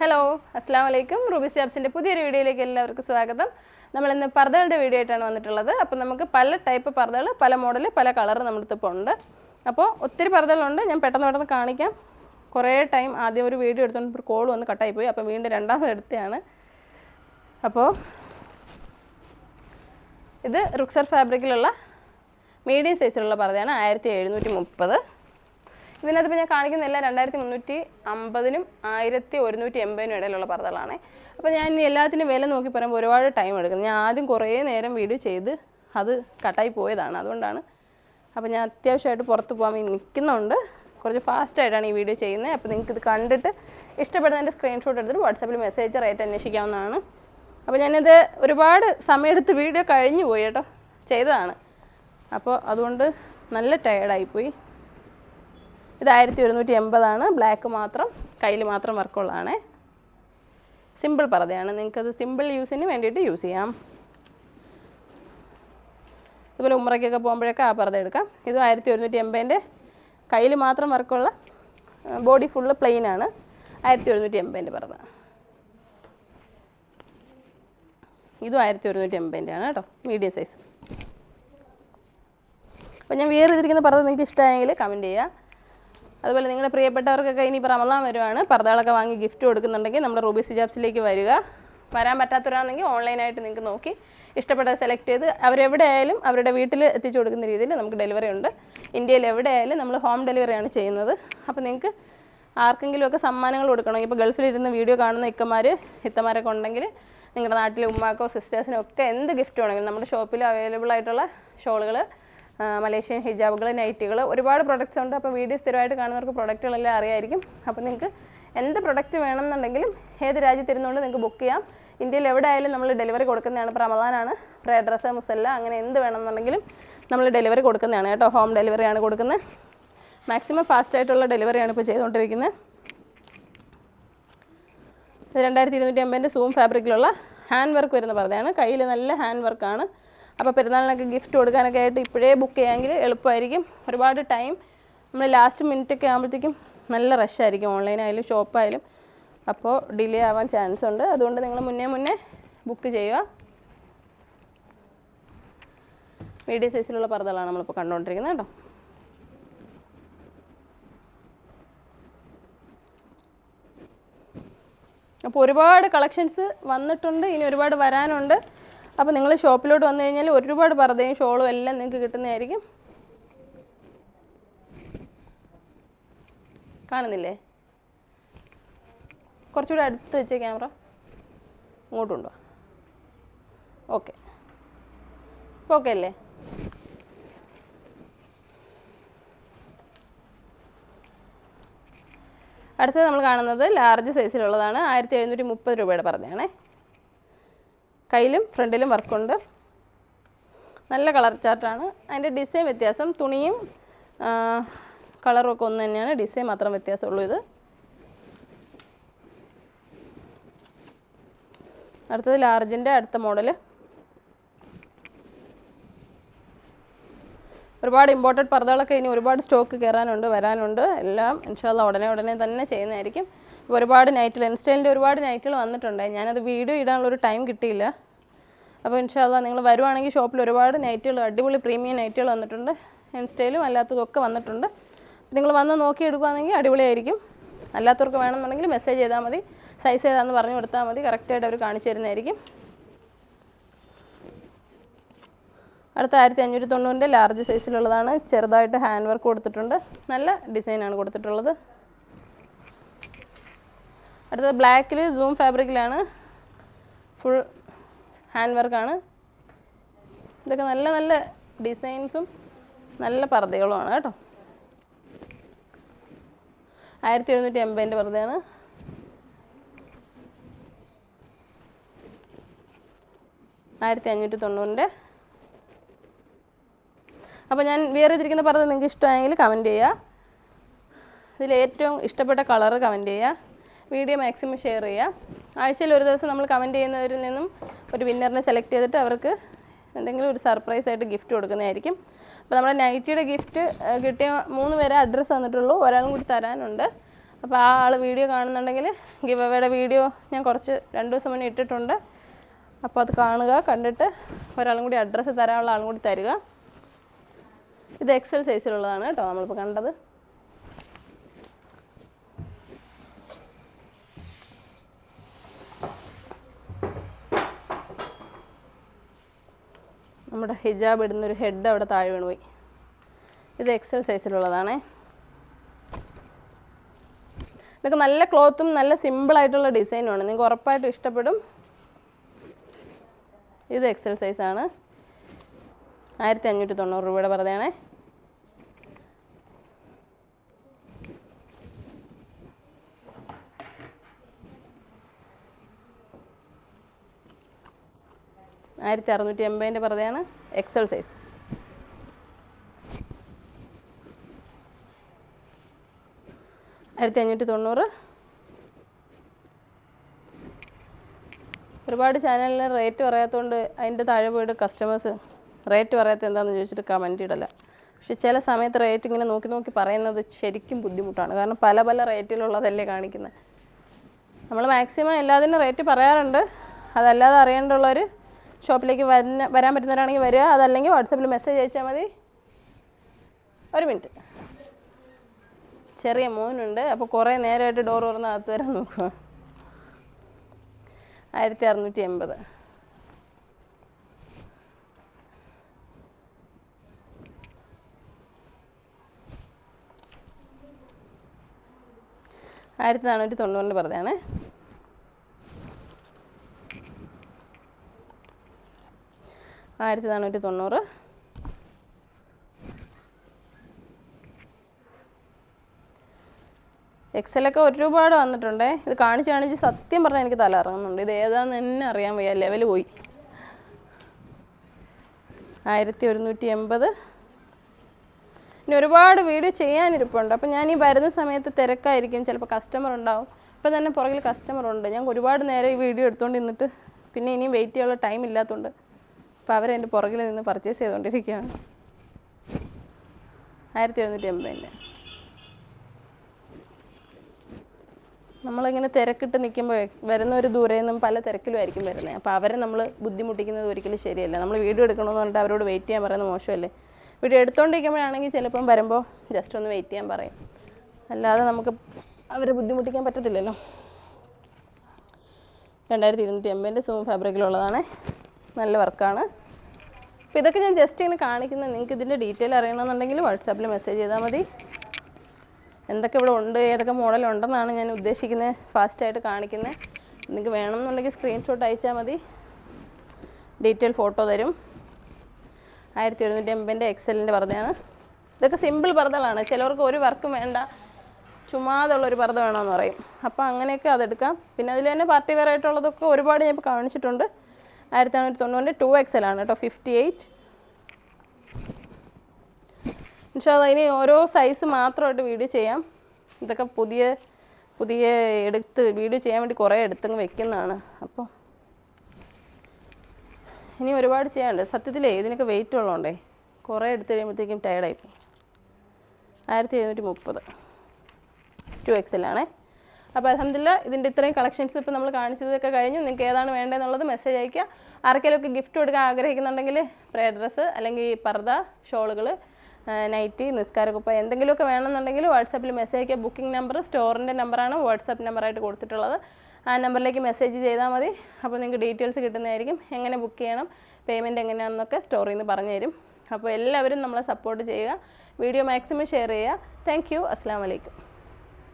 Hello അസ്സാം വലൈക്കും Ruby സാബ്സിന്റെ പുതിയൊരു വീഡിയോയിലേക്ക് എല്ലാവർക്കും സ്വാഗതം. നമ്മൾ ഇന്ന് പർദ്ദകളുടെ വീഡിയോ ആയിട്ടാണ് വന്നിട്ടുള്ളത്. അപ്പോൾ നമുക്ക് പല ടൈപ്പ് പർദ്ദകൾ പല മോഡൽ പല കളർ നമ്മുടെ ഇപ്പോൾ ഉണ്ട്. അപ്പോൾ ഒത്തിരി പർദ്ദകളുണ്ട്. ഞാൻ പെട്ടെന്ന് പെട്ടെന്ന് കാണിക്കാം. കുറേ ടൈം ആദ്യം ഒരു വീഡിയോ എടുത്തുകൊണ്ട് ഒരു കോൾ വന്ന് കട്ടായി പോയി. അപ്പോൾ വീണ്ടും രണ്ടാമത് എടുത്തതാണ് അപ്പോൾ ഇത് റുക്സർ ഫാബ്രിക്കിലുള്ള മീഡിയം സൈസിലുള്ള പർദ്ദയാണ് ആയിരത്തി എഴുന്നൂറ്റി മുപ്പത്. ഇതിനകത്ത് ഞാൻ കാണിക്കുന്നില്ല രണ്ടായിരത്തി മുന്നൂറ്റി അമ്പതിനും ആയിരത്തി ഒരുന്നൂറ്റി എൺപതിനും ഇടയിലുള്ള പർദ്ദകളാണ്. അപ്പോൾ ഞാൻ എല്ലാത്തിനും വില നോക്കി പറയുമ്പോൾ ഒരുപാട് ടൈം എടുക്കും ഞാൻ ആദ്യം കുറേ നേരം വീഡിയോ ചെയ്ത് അത് കട്ടായി പോയതാണ്. അതുകൊണ്ടാണ് അപ്പോൾ ഞാൻ അത്യാവശ്യമായിട്ട് പുറത്ത് പോകാൻ നിൽക്കുന്നുണ്ട്. കുറച്ച് ഫാസ്റ്റായിട്ടാണ് ഈ വീഡിയോ ചെയ്യുന്നത്. അപ്പോൾ നിങ്ങൾക്ക് ഇത് കണ്ടിട്ട് ഇഷ്ടപ്പെടുന്നതിന്റെ സ്ക്രീൻഷോട്ട് എടുത്തിട്ട് വാട്സാപ്പിൽ മെസ്സേജ് റേറ്റ് അന്വേഷിക്കാവുന്നതാണ്. അപ്പോൾ ഞാനിത് ഒരുപാട് സമയമെടുത്ത് വീഡിയോ കഴിഞ്ഞു പോയി കേട്ടോ. ചെയ്തതാണ്. അപ്പോൾ അതുകൊണ്ട് നല്ല ടയേർഡായിപ്പോയി ഇത് ആയിരത്തി ഒരുന്നൂറ്റി എൺപതാണ് ബ്ലാക്ക് മാത്രം കയ്യിൽ മാത്രം വർക്കുള്ളതാണ്. സിമ്പിൾ പർദ്ദയാണ്. നിങ്ങൾക്കത് സിമ്പിൾ യൂസിന് വേണ്ടിയിട്ട് യൂസ് ചെയ്യാം. ഇതുപോലെ ഉമ്മറയ്ക്കൊക്കെ പോകുമ്പോഴൊക്കെ ആ പർദ്ദ എടുക്കാം. ഇത് ആയിരത്തി ഒരുന്നൂറ്റി എൺപതിന്റെ കയ്യിൽ മാത്രം വർക്കുള്ള ബോഡി ഫുള്ള് പ്ലെയിൻ ആണ്. ആയിരത്തി ഒരുന്നൂറ്റി എൺപതിന്റെ പർദ്ദ. ഇതും ആയിരത്തി ഒരുന്നൂറ്റി എൺപതിന്റെ ആണ് കേട്ടോ മീഡിയം സൈസ് അപ്പോൾ ഞാൻ വേറെ ഇതിരിക്കുന്ന പർദ്ദ നിങ്ങൾക്ക് ഇഷ്ടമായെങ്കിൽ കമന്റ് ചെയ്യുക. അതുപോലെ നിങ്ങളുടെ പ്രിയപ്പെട്ടവർക്കൊക്കെ ഇനി റമദാൻ വരുവാണ്. പർദ്ദകളൊക്കെ വാങ്ങി ഗിഫ്റ്റ് കൊടുക്കുന്നുണ്ടെങ്കിൽ നമ്മുടെ റൂബി സിജാബ്സിലേക്ക് വരിക. വരാൻ പറ്റാത്തവരാണെങ്കിൽ ഓൺലൈനായിട്ട് നിങ്ങൾക്ക് നോക്കി ഇഷ്ടപ്പെട്ടത് സെലക്ട് ചെയ്ത് അവരെവിടെ ആയാലും അവരുടെ വീട്ടിൽ എത്തിച്ചു കൊടുക്കുന്ന രീതിയിൽ നമുക്ക് ഡെലിവറി ഉണ്ട്. ഇന്ത്യയിൽ എവിടെ ആയാലും നമ്മൾ ഹോം ഡെലിവറിയാണ് ചെയ്യുന്നത്. അപ്പോൾ നിങ്ങൾക്ക് ആർക്കെങ്കിലുമൊക്കെ സമ്മാനങ്ങൾ കൊടുക്കണമെങ്കിൽ ഇപ്പോൾ ഗൾഫിലിരുന്ന് വീഡിയോ കാണുന്ന ഇക്കമാർ ഇത്തമാരൊക്കെ ഉണ്ടെങ്കിൽ നിങ്ങളുടെ നാട്ടിലെ ഉമ്മാക്കോ സിസ്റ്റേഴ്സിനോ ഒക്കെ എന്ത് ഗിഫ്റ്റ് വേണമെങ്കിലും നമ്മുടെ ഷോപ്പിൽ അവൈലബിൾ ആയിട്ടുള്ള ഷോളുകൾ മലേഷ്യൻ ഹിജാബുകൾ നൈറ്റുകൾ ഒരുപാട് പ്രൊഡക്ട്സ് ഉണ്ട്. അപ്പോൾ വീഡിയോ സ്ഥിരമായിട്ട് കാണുന്നവർക്ക് പ്രൊഡക്റ്റുകളെല്ലാം അറിയായിരിക്കും. അപ്പോൾ നിങ്ങൾക്ക് എന്ത് പ്രൊഡക്റ്റ് വേണമെന്നുണ്ടെങ്കിലും ഏത് രാജ്യത്തിരുന്നുകൊണ്ട് നിങ്ങൾക്ക് ബുക്ക് ചെയ്യാം. ഇന്ത്യയിൽ എവിടെ ആയാലും നമ്മൾ ഡെലിവറി കൊടുക്കുന്നതാണ്. ഇപ്പോൾ റമദാനാണ് പ്രേ ഡ്രസ്സ് മുസല്ല അങ്ങനെ എന്ത് വേണമെന്നുണ്ടെങ്കിലും നമ്മൾ ഡെലിവറി കൊടുക്കുന്നതാണ് കേട്ടോ. ഹോം ഡെലിവറിയാണ് കൊടുക്കുന്നത്. മാക്സിമം ഫാസ്റ്റ് ആയിട്ടുള്ള ഡെലിവറിയാണ് ഇപ്പോൾ ചെയ്തുകൊണ്ടിരിക്കുന്നത്. രണ്ടായിരത്തി ഇരുന്നൂറ്റി അമ്പതിന്റെ സൂം ഫാബ്രിക്കിലുള്ള ഹാൻഡ് വർക്ക് വരുന്ന പറഞ്ഞതാണ് കയ്യിൽ നല്ല ഹാൻഡ് വർക്കാണ് അപ്പോൾ പെരുന്നാളിനൊക്കെ ഗിഫ്റ്റ് കൊടുക്കാനൊക്കെ ആയിട്ട് ഇപ്പോഴേ ബുക്ക് ചെയ്യാമെങ്കിൽ എളുപ്പമായിരിക്കും. ഒരുപാട് ടൈം നമ്മൾ ലാസ്റ്റ് മിനിറ്റ് ഒക്കെ ആകുമ്പോഴത്തേക്കും നല്ല റഷായിരിക്കും ഓൺലൈനായാലും ഷോപ്പായാലും അപ്പോൾ ഡിലേ ആവാൻ ചാൻസ് ഉണ്ട്. അതുകൊണ്ട് നിങ്ങൾ മുന്നേ മുന്നേ ബുക്ക് ചെയ്യുക. മീഡിയം സൈസിലുള്ള പർദ്ദകളാണ് നമ്മളിപ്പോൾ കണ്ടുകൊണ്ടിരിക്കുന്നത് കേട്ടോ. അപ്പോൾ ഒരുപാട് കളക്ഷൻസ് വന്നിട്ടുണ്ട്. ഇനി ഒരുപാട് വരാനുണ്ട്. അപ്പോൾ നിങ്ങൾ ഷോപ്പിലോട്ട് വന്നു കഴിഞ്ഞാൽ ഒരുപാട് പർദ്ദയും ഷോളും എല്ലാം നിങ്ങൾക്ക് കിട്ടുന്നതായിരിക്കും. കാണുന്നില്ലേ? കുറച്ചുകൂടെ അടുത്ത് വെച്ച ക്യാമറ ഇങ്ങോട്ടുണ്ടോ? ഓക്കെ. ഓക്കെ അല്ലേ? അടുത്തത് നമ്മൾ കാണുന്നത് ലാർജ് സൈസിലുള്ളതാണ് ആയിരത്തി എഴുന്നൂറ്റി മുപ്പത് രൂപയുടെ പറഞ്ഞാണേ കയ്യിലും ഫ്രണ്ടിലും വർക്കുണ്ട്. നല്ല കളർ ചാർട്ടാണ്. അതിന്റെ ഡിസൈൻ വ്യത്യാസം തുണിയും കളറും ഒക്കെ ഒന്ന് തന്നെയാണ്. ഡിസൈൻ മാത്രം വ്യത്യാസമുള്ളൂ ഇത്. അടുത്തത് ലാർജിന്റെ അടുത്ത മോഡൽ ഒരുപാട് ഇമ്പോർട്ടന്റ് പർദ്ദകളൊക്കെ ഇനി ഒരുപാട് സ്റ്റോക്ക് കയറാനുണ്ട് വരാനുണ്ട്. എല്ലാം ഇൻഷാല്ല ഉടനെ ഉടനെ തന്നെ ചെയ്യുന്നതായിരിക്കും. ഒരുപാട് നൈറ്റുകൾ ഇൻസ്റ്റൈലിന്റെ ഒരുപാട് നൈറ്റുകൾ വന്നിട്ടുണ്ട്. ഞാനത് വീഡിയോ ഇടാനുള്ള ഒരു ടൈം കിട്ടിയില്ല. അപ്പോൾ ഇൻഷാല്ല നിങ്ങൾ വരുവാണെങ്കിൽ ഷോപ്പിൽ ഒരുപാട് നൈറ്റുകൾ അടിപൊളി പ്രീമിയം നൈറ്റുകൾ വന്നിട്ടുണ്ട്. ഇൻസ്റ്റയിലും അല്ലാത്തതൊക്കെ വന്നിട്ടുണ്ട്. നിങ്ങൾ വന്ന് നോക്കി എടുക്കുകയാണെങ്കിൽ അടിപൊളിയായിരിക്കും. അല്ലാത്തവർക്ക് വേണമെന്നുണ്ടെങ്കിൽ മെസ്സേജ് ചെയ്താൽ മതി. സൈസ് ഏതാണെന്ന് പറഞ്ഞു കൊടുത്താൽ മതി. കറക്റ്റായിട്ട് അവർ കാണിച്ചു തരുന്നതായിരിക്കും. അടുത്ത ആയിരത്തി അഞ്ഞൂറ്റി തൊണ്ണൂറിന്റെ ലാർജ് സൈസിലുള്ളതാണ് ചെറുതായിട്ട് ഹാൻഡ് വർക്ക് കൊടുത്തിട്ടുണ്ട്. നല്ല ഡിസൈനാണ് കൊടുത്തിട്ടുള്ളത്. അടുത്തത് ബ്ലാക്കിൽ സൂം ഫാബ്രിക്കിലാണ് ഫുൾ ഹാൻഡ് വർക്കാണ് ഇതൊക്കെ നല്ല നല്ല ഡിസൈൻസും നല്ല പർദ്ദകളുമാണ് കേട്ടോ. ആയിരത്തി എഴുന്നൂറ്റി എൺപതിന്റെ പർദ്ദയാണ്. ആയിരത്തി അഞ്ഞൂറ്റി തൊണ്ണൂറിന്റെ അപ്പോൾ ഞാൻ വേറെ ചെയ്തിരിക്കുന്ന പർദ്ദ നിങ്ങൾക്ക് ഇഷ്ടമായെങ്കിൽ കമന്റ് ചെയ്യുക. ഇതിൽ ഏറ്റവും ഇഷ്ടപ്പെട്ട കളറ് കമന്റ് ചെയ്യുക. വീഡിയോ മാക്സിമം ഷെയർ ചെയ്യുക ആഴ്ചയിൽ ഒരു ദിവസം നമ്മൾ കമന്റ് ചെയ്യുന്നവരിൽ നിന്നും ഒരു വിന്നറിനെ സെലക്ട് ചെയ്തിട്ട് അവർക്ക് എന്തെങ്കിലും ഒരു സർപ്രൈസ് ആയിട്ട് ഗിഫ്റ്റ് കൊടുക്കുന്നതായിരിക്കും. അപ്പോൾ നമ്മുടെ നൈറ്റിയുടെ ഗിഫ്റ്റ് കിട്ടിയ മൂന്ന് പേരെ അഡ്രസ്സ് തന്നിട്ടുള്ളൂ. ഒരാളും കൂടി തരാനുണ്ട്. അപ്പോൾ ആ ആൾ വീഡിയോ കാണുന്നുണ്ടെങ്കിൽ ഗിവ് അവയുടെ വീഡിയോ ഞാൻ കുറച്ച് രണ്ട് ദിവസം മുന്നേ ഇട്ടിട്ടുണ്ട്. അപ്പോൾ അത് കാണുക കണ്ടിട്ട് ഒരാളും കൂടി അഡ്രസ്സ് തരാനുള്ള ആളും കൂടി തരിക. ഇത് എക്സൽ സൈസിലുള്ളതാണ് കേട്ടോ നമ്മളിപ്പോൾ കണ്ടത്. നമ്മുടെ ഹിജാബ് ഇടുന്നൊരു ഹെഡ് അവിടെ താഴെ വീണ് പോയി. ഇത് എക്സൽ സൈസിലുള്ളതാണ് ഇതൊക്കെ നല്ല ക്ലോത്തും നല്ല സിമ്പിളായിട്ടുള്ള ഡിസൈനുമാണ് നിങ്ങൾക്ക് ഉറപ്പായിട്ടും ഇഷ്ടപ്പെടും. ഇത് എക്സൽ സൈസാണ് ആയിരത്തി അഞ്ഞൂറ്റി തൊണ്ണൂറ് രൂപയുടെ പർദ്ദയാണേ ആയിരത്തി അറുന്നൂറ്റി എൺപതിന്റെ പർദ്ദയാണ് എക്സൽ സൈസ് ആയിരത്തി അഞ്ഞൂറ്റി തൊണ്ണൂറ് ഒരുപാട് ചാനലിൽ റേറ്റ് പറയാത്തതുകൊണ്ട് അതിന്റെ താഴെ പോയിട്ട് കസ്റ്റമേഴ്സ് റേറ്റ് പറയാത്ത എന്താണെന്ന് ചോദിച്ചിട്ട് കമന്റ് ഇടല. പക്ഷെ ചില സമയത്ത് റേറ്റ് ഇങ്ങനെ നോക്കി നോക്കി പറയുന്നത് ശരിക്കും ബുദ്ധിമുട്ടാണ്. കാരണം പല പല റേറ്റിലുള്ളതല്ലേ കാണിക്കുന്നത് നമ്മൾ മാക്സിമം എല്ലാത്തിനും റേറ്റ് പറയാറുണ്ട്. അതല്ലാതെ അറിയേണ്ടുള്ളവർ ഷോപ്പിലേക്ക് വരുന്ന വരാൻ പറ്റുന്നവരാണെങ്കിൽ വരിക. അതല്ലെങ്കിൽ വാട്സപ്പിൽ മെസ്സേജ് അയച്ചാൽ മതി. ഒരു മിനിറ്റ്. ചെറിയ മോനുണ്ട്. അപ്പോൾ കുറേ നേരമായിട്ട് ഡോർ തുറന്ന് അകത്ത് വരാൻ നോക്കുക. ആയിരത്തി അറുന്നൂറ്റി എൺപത് ആയിരത്തി നാനൂറ്റി തൊണ്ണൂറിന്റെ പറഞ്ഞാണ് ആയിരത്തി നാനൂറ്റി തൊണ്ണൂറ് എക്സലൊക്കെ ഒരുപാട് വന്നിട്ടുണ്ടേ. ഇത് കാണിച്ച് കാണിച്ച് സത്യം പറഞ്ഞാൽ എനിക്ക് തല ഇറങ്ങുന്നുണ്ട് ഇത് ഏതാന്ന് തന്നെ അറിയാൻ വയ്യ. ലെവൽ പോയി. ആയിരത്തി ഒരുന്നൂറ്റി എൺപത് ഇനി ഒരുപാട് വീഡിയോ ചെയ്യാനിരിപ്പുണ്ട്. അപ്പം ഞാൻ ഈ വരുന്ന സമയത്ത് തിരക്കായിരിക്കും. ചിലപ്പോൾ കസ്റ്റമർ ഉണ്ടാവും. ഇപ്പം തന്നെ പുറകിൽ കസ്റ്റമർ ഉണ്ട്. ഞാൻ ഒരുപാട് നേരം ഈ വീഡിയോ എടുത്തുകൊണ്ട് നിന്നിട്ട് പിന്നെ ഇനിയും വെയിറ്റ് ചെയ്യാനുള്ള ടൈം ഇല്ലാത്തതുകൊണ്ട് അപ്പോൾ അവരെന്റെ പുറകിൽ നിന്ന് പർച്ചേസ് ചെയ്തുകൊണ്ടിരിക്കുകയാണ് ആയിരത്തി എഴുന്നൂറ്റി എൺപതിന്റെ നമ്മളിങ്ങനെ തിരക്കിട്ട് നിൽക്കുമ്പോൾ വരുന്ന ഒരു ദൂരെ നിന്നും പല തിരക്കിലും ആയിരിക്കും വരുന്നത് അപ്പോൾ അവരെ നമ്മൾ ബുദ്ധിമുട്ടിക്കുന്നത് ഒരിക്കലും ശരിയല്ല. നമ്മൾ വീഡിയോ എടുക്കണമെന്ന് പറഞ്ഞിട്ട് അവരോട് വെയിറ്റ് ചെയ്യാൻ പറയുന്നത് മോശമല്ലേ? വീഡിയോ എടുത്തുകൊണ്ടിരിക്കുമ്പോഴാണെങ്കിൽ ചിലപ്പം വരുമ്പോൾ ജസ്റ്റ് ഒന്ന് വെയിറ്റ് ചെയ്യാൻ പറയും. അല്ലാതെ നമുക്ക് അവരെ ബുദ്ധിമുട്ടിക്കാൻ പറ്റത്തില്ലല്ലോ. രണ്ടായിരത്തി ഇരുന്നൂറ്റി എൺപതിന്റെ സൂം ഫാബ്രിക്കിലുള്ളതാണ് നല്ല വർക്കാണ്. അപ്പോൾ ഇതൊക്കെ ഞാൻ ജസ്റ്റ് ഇങ്ങനെ കാണിക്കുന്നത് നിങ്ങൾക്ക് ഇതിന്റെ ഡീറ്റെയിൽ അറിയണമെന്നുണ്ടെങ്കിൽ വാട്സാപ്പിൽ മെസ്സേജ് ചെയ്താൽ മതി. എന്തൊക്കെ ഇവിടെ ഉണ്ട് ഏതൊക്കെ മോഡൽ ഉണ്ടെന്നാണ് ഞാൻ ഉദ്ദേശിക്കുന്നത് ഫാസ്റ്റായിട്ട് കാണിക്കുന്നത് നിങ്ങൾക്ക് വേണമെന്നുണ്ടെങ്കിൽ സ്ക്രീൻഷോട്ട് അയച്ചാൽ മതി. ഡീറ്റെയിൽ ഫോട്ടോ തരും. ആയിരത്തി ഒരുന്നൂറ്റി എൺപതിന്റെ എക്സലിന്റെ പർദ്ദയാണ്. ഇതൊക്കെ സിമ്പിൾ പർദ്ദകളാണ്. ചിലവർക്ക് ഒരു വർക്കും വേണ്ട. ചുമ്മാതുള്ള ഒരു പർദ്ദ വേണമെന്ന് പറയും. അപ്പോൾ അങ്ങനെയൊക്കെ അതെടുക്കാം. പിന്നെ അതിൽ തന്നെ പാർട്ടി വെയർ ആയിട്ടുള്ളതൊക്കെ ഒരുപാട് ഞാൻ ഇപ്പോൾ കാണിച്ചിട്ടുണ്ട്. ആയിരത്തി നാനൂറ്റി തൊണ്ണൂറിന്റെ ടു എക്സലാണ് കേട്ടോ ഫിഫ്റ്റി എയ്റ്റ് പക്ഷേ ഇനി ഓരോ സൈസ് മാത്രമായിട്ട് വീഡിയോ ചെയ്യാം. ഇതൊക്കെ പുതിയ പുതിയ എടുത്ത് വീഡിയോ ചെയ്യാൻ വേണ്ടി കുറേ എടുത്തങ്ങ് വെക്കുന്നതാണ്. അപ്പോൾ ഇനി ഒരുപാട് ചെയ്യാനുണ്ട്. സത്യത്തിലേ ഇതിനൊക്കെ വെയിറ്റ് ഉള്ളതുകൊണ്ടേ കുറേ എടുത്ത് കഴിയുമ്പോഴത്തേക്കും ടയർഡായിപ്പോയി ആയിരത്തി എഴുന്നൂറ്റി മുപ്പത്. ടു എക്സലാണേ അപ്പോൾ അലഹമില്ല ഇതിന്റെ ഇത്രയും കളക്ഷൻസ് ഇപ്പോൾ നമ്മൾ കാണിച്ചതൊക്കെ കഴിഞ്ഞു. നിങ്ങൾക്ക് ഏതാണ് വേണ്ടതെന്നുള്ളത് മെസ്സേജ് അയയ്ക്കുക. ആർക്കെങ്കിലുമൊക്കെ ഗിഫ്റ്റ് കൊടുക്കാൻ ആഗ്രഹിക്കുന്നുണ്ടെങ്കിൽ പ്രേ ഡ്രസ്സ് അല്ലെങ്കിൽ പർദ്ദ ഷോളുകൾ നൈറ്റി നിസ്കാരക്കുപ്പ എന്തെങ്കിലുമൊക്കെ വേണമെന്നുണ്ടെങ്കിൽ വാട്സാപ്പിൽ മെസ്സേജ് അയക്കുക ബുക്കിംഗ് നമ്പർ സ്റ്റോറിന്റെ നമ്പറാണ് വാട്സാപ്പ് നമ്പറായിട്ട് കൊടുത്തിട്ടുള്ളത്. ആ നമ്പറിലേക്ക് മെസ്സേജ് ചെയ്താൽ മതി. അപ്പോൾ നിങ്ങൾക്ക് ഡീറ്റെയിൽസ് കിട്ടുന്നതായിരിക്കും. എങ്ങനെ ബുക്ക് ചെയ്യണം പേയ്മെന്റ് എങ്ങനെയാണെന്നൊക്കെ സ്റ്റോറിൽ നിന്ന് പറഞ്ഞു തരും. അപ്പോൾ എല്ലാവരും നമ്മളെ സപ്പോർട്ട് ചെയ്യുക. വീഡിയോ മാക്സിമം ഷെയർ ചെയ്യുക. താങ്ക് യു അസ്സാം വലൈക്കും